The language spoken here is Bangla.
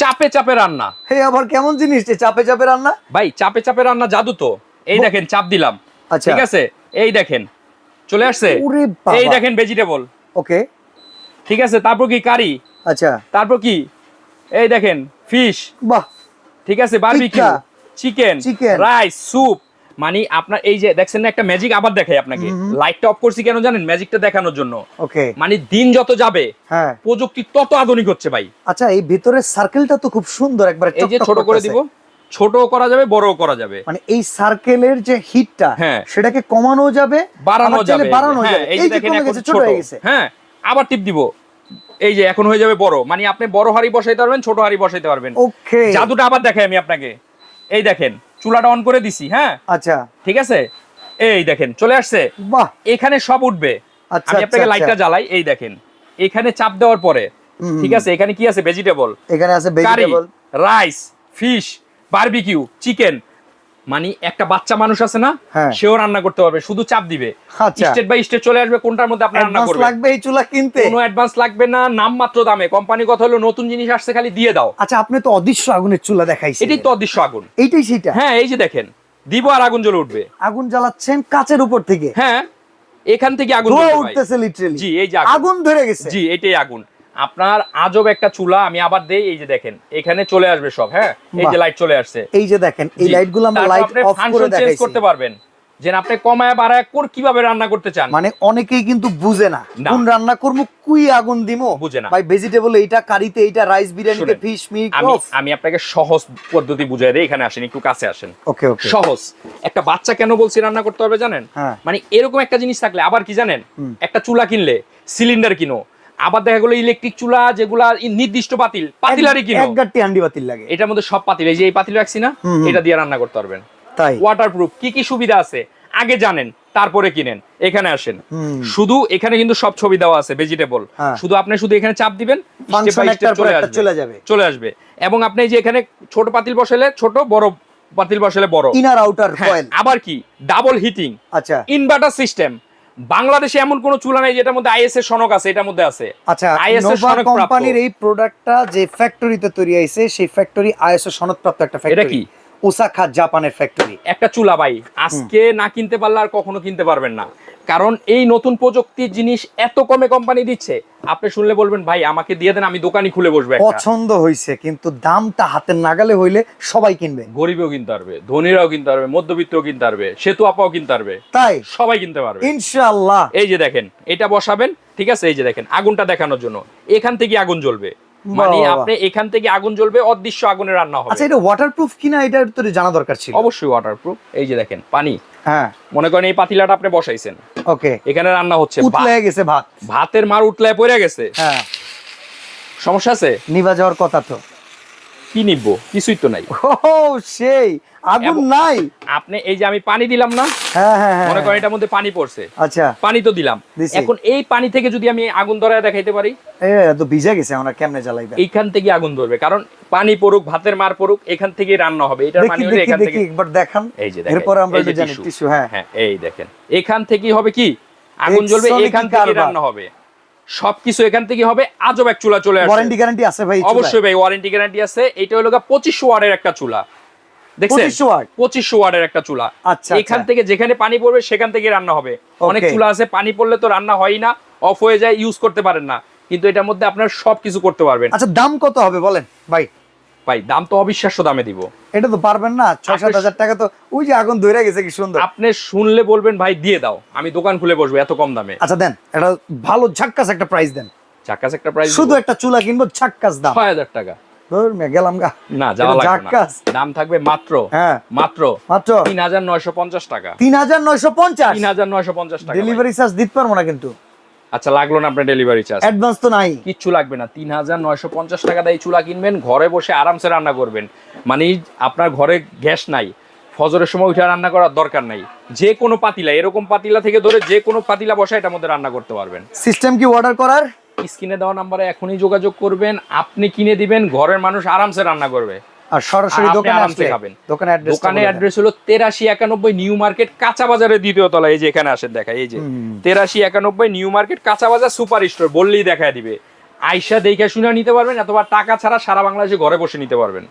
চাপে চাপে রান্না। হে আবার কেমন জিনিস যে চাপে চাপে রান্না? ভাই চাপে চাপে রান্না জাদু তো। এই দেখেন চাপ দিলাম। আচ্ছা। ঠিক আছে? এই দেখেন চলে আসছে? এই দেখেন ভেজিটেবল ওকে। ঠিক আছে? তারপর কি কারি? আচ্ছা। তারপর কি? এই দেখেন ফিশ বাহ। ঠিক আছে? Barbecue chicken. রাইস স্যুপ মানে আপনার এই যে দেখছেন না একটা ম্যাজিক আবার দেখাই আপনাকে। লাইটটা অফ করছি কেন জানেন? ম্যাজিকটা দেখানোর জন্য। ওকে মানে দিন যত যাবে হ্যাঁ। প্রযুক্তি তত আধুনিক হচ্ছে ভাই। আচ্ছা এই ভিতরের সার্কেলটা তো খুব সুন্দর একবারে এই যে ছোট করে দিব ছোট করা যাবে বড়ও করা যাবে। মানে এই সার্কেলের যে হিটটা হ্যাঁ। সেটাকে কমানো যাবে বাড়ানো যাবে। বাড়ানো হ্যাঁ, যাবে। এই যে দেখেন এখন ছোট হয়ে গেছে। হ্যাঁ আবার টিপ দিব। এই যে এখন হয়ে যাবে বড়। মানে আপনি বড় হাড়ি বসাইতে পারবেন ছোট হাড়ি বসাইতে পারবেন। ওকে জাদুটা আবার দেখাই আমি আপনাকে। এই দেখেন চুলাটা অন করে দিছি হ্যাঁ? আচ্ছা। ঠিক আছে? এই দেখেন চলে আসছে। বাহ! এখানে সব উঠবে। আচ্ছা, আমি আপনাকে আচ্ছা, লাইটটা আচ্ছা। জ্বালাই এই দেখেন। এখানে চাপ দেওয়ার পরে ঠিক আছে? এখানে কি আছে? ভেজিটেবল এখানে আছে vegetable rice fish barbecue chicken মানে একটা বাচ্চা মানুষ আছে না হ্যাঁ। সেও রান্না করতে পারবে শুধু চাপ দিবে। স্টেট বাই স্টেট চলে আসবে কোনটার মধ্যে আপনি রান্না করবেন। লাগবে এই চুলা কিনতে। কোনো অ্যাডভান্স লাগবে না নাম মাত্র দামে। কোম্পানি কথা হলো নতুন জিনিস আসছে খালি দিয়ে দাও। আচ্ছা আপনি তো অদৃশ্য আগুনের চুলা দেখাইছেন। এটাই তো অদৃশ্য আগুন। এইটাই সেটা হ্যাঁ এই যে দেখেন দিব আর আগুন জ্বলে উঠবে। আগুন জ্বালাচ্ছেন কাচের উপর থেকে। হ্যাঁ এখান থেকে আগুন উঠতেছে লিটারালি জি এই যে আগুন ধরে গেছে। জি এটাই আগুন। আপনার আজব একটা চুলা আমি আবার দেই এই যে দেখেন এখানে চলে আসবে সব হ্যাঁ? এই যে লাইট চলে আসছে। এই যে দেখেন এই। লাইটগুলো আমরা লাইট অফ করে দেখাইছি। করতে পারবেন। যে আপনি কমায় বাড়ায় কোর কীভাবে রান্না করতে চান। মানে অনেকেই কিন্তু বুঝে না। কোন রান্না করব কুই আগুন দিমো। বুঝে না। ভাই ভেজিটেবল এইটা কারিতে এইটা রাইস বিরিয়ানিতে ফিশ মিট আমি আমি আপনাকে সহজ পদ্ধতি বুঝাই দিই এখানে আসেন একটু কাছে আসেন। ওকে ওকে। সহজ। একটা বাচ্চা কেন বলছি রান্না করতে হবে জানেন? হ্যাঁ। মানে এরকম একটা জিনিস থাকলে আবার কি জানেন? একটা চুলা কিনলে সিলিন্ডার কিনো আবার দেখা গেলো ইলেকট্রিক চুলা যেগুলা নির্দিষ্ট পাতিল পাতিলারই কিনো? এক হান্ডি বাতিল লাগে। এটার মধ্যে সব পাতিল এই যে এই পাতিল রাখছি না। এটা দিয়ে রান্না করতে পারবেন। তাই? ওয়াটারপ্রুফ কি কি সুবিধা আছে? আগে জানেন তারপরে কিনেন এখানে আসেন। শুধু এখানে কিন্তু সব ছবি দেওয়া আছে ভেজিটেবল হ্যাঁ। শুধু আপনি শুধু এখানে চাপ দিবেন চলে যাবে। চলে আসবে। এবং আপনি যে এখানে ছোট পাতিল বসালে ছোট বড় পাতিল বসালে বড়। ইনার আউটার হ্যাঁ, আবার কি? ডাবল হিটিং আচ্ছা। ইনভার্টার সিস্টেম বাংলাদেশে এমন কোন চুলা নাই যেটার মধ্যে আইএস এর সনক আছে এটার মধ্যে আছে। আচ্ছা নোভা সনদপ্রাপ্ত। কোম্পানির এই প্রোডাক্টটা যে ফ্যাক্টরিতে তৈরি হয়েছে সেই ফ্যাক্টরি আইএসএ সনক প্রাপ্ত একটা ফ্যাক্টরি কি? ওসাকা জাপানের ফ্যাক্টরি একটা চুলা ভাই। আজকে না কিনতে পারলে আর কখনো কিনতে পারবেন না। কারণ এই নতুন প্রযুক্তির জিনিস এত কমে কোম্পানি দিচ্ছে। আপনি শুনলে বলবেন ভাই আমাকে দিয়ে দেন আমি দোকানই খুলে বসবো পছন্দ হয়েছে কিন্তু দামটা হাতের নাগালে হইলে সবাই কিনবে। গরিবও কিনতে পারবে ধনীরাও কিনতে পারবে মধ্যবিত্তও কিনতে পারবে সেতু আপাও কিনতে পারবে তাই? সবাই কিনতে পারবে। ইনশাআল্লাহ। এই যে দেখেন এটা বসাবেন ঠিক আছে? এই যে দেখেন আগুনটা দেখানোর জন্য। এখান থেকে আগুন জ্বলবে। মানে। আপনি এখান থেকে আগুন জ্বলবে অদৃশ্য আগুনে রান্না হবে। আচ্ছা এটা ওয়াটারপ্রুফ কিনা এটা তো জানা দরকার ছিল? অবশ্যই ওয়াটারপ্রুফ এই যে দেখেন পানি। হ্যাঁ। মনে করেন এই পাতিলাটা আপনি বসাইছেন। ওকে। এখানে রান্না হচ্ছে উতলায় গেছে ভাত। ভাতের মার উঠলে পড়ে গেছে। হ্যাঁ। সমস্যা আছে? নিভা যাওয়ার কথা তো। কি নিব? কিছুই তো নাই। ও সেই আগুন নাই। আপনি এই যে আমি পানি দিলাম না হ্যাঁ হ্যাঁ হ্যাঁ মনে করেন এটার মধ্যে পানি পড়ছে। আচ্ছা। পানি তো দিলাম। এখন এই পানি থেকে যদি আমি আগুন ধরায় দেখাইতে পারি? এ তো ভিজে গেছে আমরা কেমনে জ্বালাইবে? এইখান থেকে আগুন ধরবে কারণ পানি পড়ুক ভাতের মার পড়ুক এখান থেকে রান্না হবে। এটার পানি হলে এখান থেকে একবার দেখান। এই যে এরপর আমরা যে জানি টিস্যু হ্যাঁ। হ্যাঁ এই দেখেন। এখান থেকে হবে কি? আগুন জ্বলবে এখান থেকে। রান্না হবে। সবকিছু এখান থেকে হবে আজব এক চুলা চলে আসবে। ওয়ারেন্টি গ্যারান্টি আছে ভাই অবশ্যই ভাই ওয়ারেন্টি গ্যারান্টি আছে। এটা হলো পঁচিশশো ওয়ার্ডের একটা চুলা। দেখছেন? 2500 ওয়াট? পঁচিশশো ওয়ার্ডের একটা চুলা। আচ্ছা, এখান আচ্ছা। থেকে যেখানে পানি পড়বে সেখান থেকে রান্না হবে। অনেক চুলা আছে পানি পড়লে তো রান্না হয় না অফ হয়ে যায় ইউজ করতে পারেন না। কিন্তু এটার মধ্যে আপনার সবকিছু করতে পারবেন। আচ্ছা দাম কত হবে বলেন ভাই? ভাই দাম তো অবিশ্বাস্য দামে দিব। এটা তো পারবেন না ছয় সাত হাজার টাকা তো ওই যে আগুন ধরে গেছে কি সুন্দর। আপনি শুনলে বলবেন ভাই দিয়ে দাও আমি দোকান খুলে বসবো এত কম দামে। আচ্ছা দেন এটা ভালো ঝাক্কাস একটা প্রাইস দেন। চাক্কাস একটা প্রাইস শুধু একটা চুলা কিনবো ঝাক্কাস দাম। ছয় হাজার টাকা। গেলাম গা। না যাওয়া লাগবে না। দাম থাকবে মাত্র হ্যাঁ। মাত্র মাত্র। তিন হাজার নয়শো পঞ্চাশ টাকা। তিন হাজার নয়শো পঞ্চাশ। তিন হাজার নয়শো পঞ্চাশ টাকা ডেলিভারি চার্জ দিতে পারব না কিন্তু। আচ্ছা লাগল না আপনার ডেলিভারি চার্জ অ্যাডভান্স তো নাই। কিচ্ছু লাগবে না। তিন হাজার নয়শো পঞ্চাশ টাকা দিয়ে চুলা কিনবেন ঘরে বসে আরামসে রান্না করবেন। মানে আপনার ঘরে গ্যাস নাই ফজরের সময় উঠে রান্না করার দরকার নাই। যে কোনো পাতিলা এরকম পাতিলা থেকে ধরে যে কোনো পাতিলা বসে এটার মধ্যে রান্না করতে পারবেন। সিস্টেম কি অর্ডার করার? স্ক্রিনে দেওয়া নাম্বারে এখনই যোগাযোগ করবেন আপনি কিনে দিবেন ঘরের মানুষ আরামসে রান্না করবে। আর সরাসরি দোকানে আসলে খাবেন। দোকানে অ্যাড্রেস দোকানের অ্যাড্রেস হলো তেরাশি একানব্বই নিউ মার্কেট কাঁচা বাজারের দ্বিতীয় তলা এই যে এখানে আসেন দেখা এই যে। হুম। তেরাশি একানব্বই নিউ মার্কেট কাঁচা বাজার সুপার স্টোর বললেই দেখায় দিবে। আইসা দেখে শুনে নিতে পারবেন অথবা টাকা ছাড়া সারা বাংলাদেশে ঘরে বসে নিতে পারবেন।